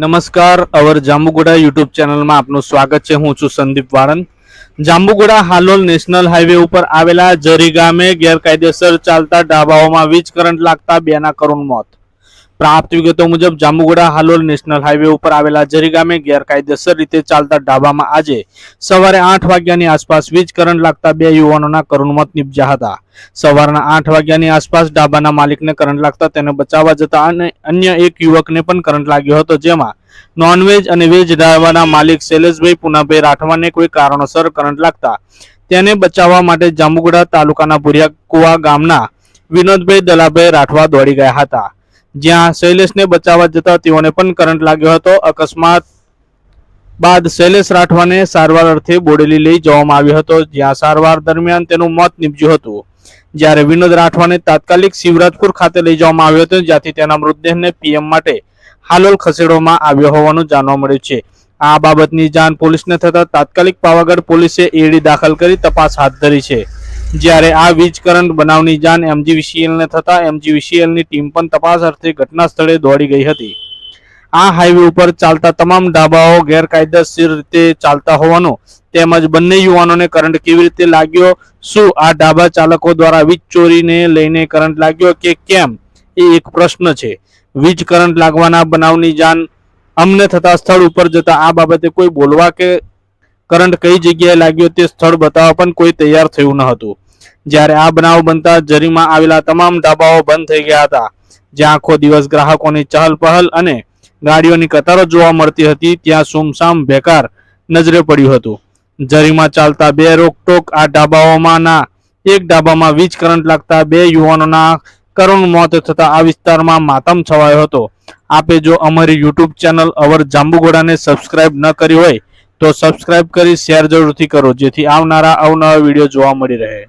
નમસ્કાર, અવર જાંબુગોડા યુટ્યુબ ચેનલમાં આપનું સ્વાગત છે. હું છું સંદીપ વાળંદ. જાંબુગોડા હાલોલ નેશનલ હાઈવે ઉપર આવેલા જરી ગામે ગેરકાયદેસર ચાલતા ઢાબાઓમાં વીજ કરંટ લાગતા બેના કરુણ મોત. પ્રાપ્ત વિગતો મુજબ જાંબુગોડા હાલોલ નેશનલ હાઈવે ઉપર આવેલા જરી ગામે ગેરકાયદેસર રીતે ચાલતા ઢાબામાં આજે સવારે આઠ વાગ્યાની આસપાસ વીજ કરંટ લાગતા બે યુવાનોના કરુણ મોત નીપજ્યા હતા. સવારના આઠ વાગ્યાની આસપાસ ઢાબાના માલિકને કરંટ લાગતા તેને બચાવવા જતા અને અન્ય એક યુવકને પણ કરંટ લાગ્યો હતો, જેમાં નોનવેજ અને વેજ ઢાબાના માલિક શૈલેષભાઈ પુનાભાઈ રાઠવાને કોઈ કારણોસર કરંટ લાગતા તેને બચાવવા માટે જાંબુગોડા તાલુકાના ભુરિયા કુવા ગામના વિનોદભાઈ દલાભાઈ રાઠવા દોડી ગયા હતા. જ્યાં શૈલેષને બચાવવા જતા તેઓને પણ કરંટ લાગ્યો હતો. અકસ્માત બાદ શૈલેષ રાઠવાને સારવાર અર્થે બોડેલી લઈ જવામાં આવ્યો હતો. જ્યાં સારવાર દરમિયાન તેનું મોત નીપજ્યું હતું. જ્યારે વિનોદ રાઠવાને તાત્કાલિક શિવરાજપુર ખાતે લઈ જવામાં આવ્યો હતો, જ્યાંથી તેના મૃતદેહને પીએમ માટે હાલોલ ખસેડવામાં આવ્યો હોવાનું જાણવા મળ્યું છે. આ બાબતની જાણ પોલીસને થતા તાત્કાલિક પાવાગઢ પોલીસે એડી દાખલ કરી તપાસ હાથ ધરી છે. જ્યારે આ વીજ કરંટ બનાવની જાણ એમજીવીસીએલને થતાં થતા MGVCL ની ટીમ પણ તપાસ અર્થે ઘટના સ્થળે દોડી ગઈ હતી. આ હાઈવે ઉપર ચાલતા તમામ ઢાબાઓ ગેરકાયદેસર રીતે ચાલતા હોવાનો તેમજ બંને યુવાનોને કરંટ કેવી રીતે લાગ્યો, શું આ ઢાબા ચાલકો દ્વારા વીજ ચોરીને લઈને કરંટ લાગ્યો કે કેમ, એ એક પ્રશ્ન છે. વીજ કરંટ લાગવાના બનાવની જાણ અમને થતા સ્થળ ઉપર જતા આ બાબતે કોઈ બોલવા કે કરંટ કઈ જગ્યાએ લાગ્યો તે સ્થળ બતાવવા પણ કોઈ તૈયાર થયું ન હતું. જ્યારે આ બનાવ બનતા જરીમાં આવેલા તમામ ઢાબાઓ બંધ થઈ ગયા હતા. જ્યાં આખો દિવસ ગ્રાહકોની ચહલ પહલ અને ગાડીઓની કતારો જોવા મળતી હતી, ત્યાં સુમસામ બેકાર નજરે પડ્યું હતું. જરીમાં ચાલતા બે રોકટોક આ ઢાબાઓમાંના એક ઢાબામાં વીજ કરંટ લાગતા બે યુવાનોના કરુણ મોત થતા આ વિસ્તારમાં માતમ છવાયો હતો. આપે જો અમારી યુટ્યુબ ચેનલ અવર જાંબુગોડાને સબસ્ક્રાઇબ ન કરી હોય તો સબસ્ક્રાઇબ કરી શેર જરૂરથી કરો જેથી આવનારા અવનવા વીડિયો જોવા મળી રહે.